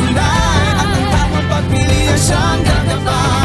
magiging At ang tamang pagpili ay siyang gagabay